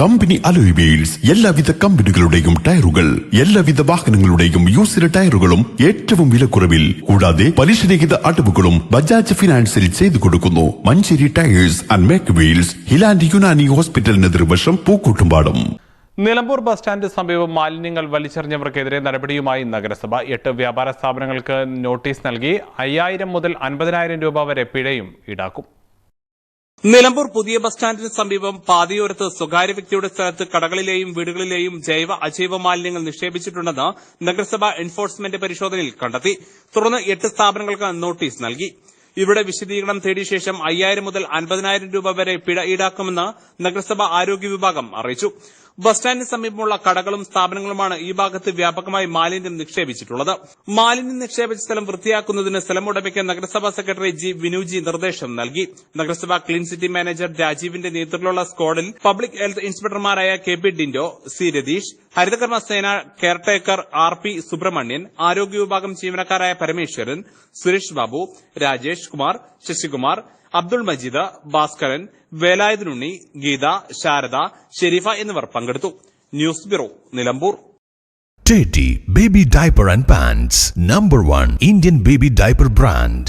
Company alloy wheels എല്ലാവിധ കമ്പനികളുടെയും ടയറുകൾ എല്ലാവിധ വാഹനങ്ങളുടെയും യൂസിലെ ടയറുകളും ഏറ്റവും വിലക്കുറവിൽ കൂടാതെ പലിശരഹിത അടവുകളും ബജാജ് ഫിനാൻസിൽ ചെയ്തു കൊടുക്കുന്നു. Manjeri tyres and make wheels Highland Unani ഹോസ്പിറ്റലിന് എതിർവശം പൂക്കൂട്ടുംപാടും. നിലമ്പൂർ ബസ് സ്റ്റാൻഡ് സമീപം മാലിന്യങ്ങൾ വലിച്ചെറിഞ്ഞവർക്കെതിരെ നടപടിയുമായി നഗരസഭ. എട്ട് വ്യാപാര സ്ഥാപനങ്ങൾക്ക് നോട്ടീസ് നൽകി അയ്യായിരം മുതൽ അൻപതിനായിരം രൂപ വരെ പിഴയും ഈടാക്കും. നിലമ്പൂർ പുതിയ ബസ് സ്റ്റാൻഡിന് സമീപം പാതയോരത്ത് സ്വകാര്യ വ്യക്തിയുടെ സ്ഥലത്ത് കടകളിലെയും വീടുകളിലെയും ജൈവ അജൈവ മാലിന്യങ്ങൾ നിക്ഷേപിച്ചിട്ടുണ്ടെന്ന് നഗരസഭ എൻഫോഴ്സ്മെന്റ് പരിശോധനയിൽ കണ്ടെത്തി. തുടർന്ന് എട്ട് സ്ഥാപനങ്ങൾക്ക് നോട്ടീസ് നൽകി. ഇവിടെ വിശദീകരണം തേടിയ ശേഷം അയ്യായിരം മുതൽ അൻപതിനായിരം രൂപ വരെ പിഴ ഈടാക്കുമെന്ന് നഗരസഭാ ആരോഗ്യ വിഭാഗം അറിയിച്ചു. ബസ് സ്റ്റാൻഡിന് സമീപമുള്ള കടകളും സ്ഥാപനങ്ങളുമാണ് ഈ ഭാഗത്ത് വ്യാപകമായി മാലിന്യം നിക്ഷേപിച്ചിട്ടുള്ളത്. മാലിന്യം നിക്ഷേപിച്ച സ്ഥലം വൃത്തിയാക്കുന്നതിന് സ്ഥലം ഉടമയ്ക്ക് നഗരസഭാ സെക്രട്ടറി ജി വിനുജി നിർദ്ദേശം നൽകി. നഗരസഭാ ക്ലീൻ സിറ്റി മാനേജർ രാജീവിന്റെ നേതൃത്വത്തിലുള്ള സ്ക്വാഡിൽ public health ഇൻസ്പെക്ടർമാരായ K P Dindo C Ratheesh Harithakarma Sena caretaker R P Subramanian ആരോഗ്യ വിഭാഗം ജീവനക്കാരായ പരമേശ്വരൻ സുരേഷ് ബാബു രാജേഷ് കുമാർ ശശികുമാർ അബ്ദുൾ മജീദ് ഭാസ്കരൻ വേലായുധനുണ്ണി ഗീത ശാരദ ഷെരീഫ എന്നിവർ പങ്കെടുത്തു. News bureau Nilambur. Baby diaper and pants number one Indian baby diaper brand.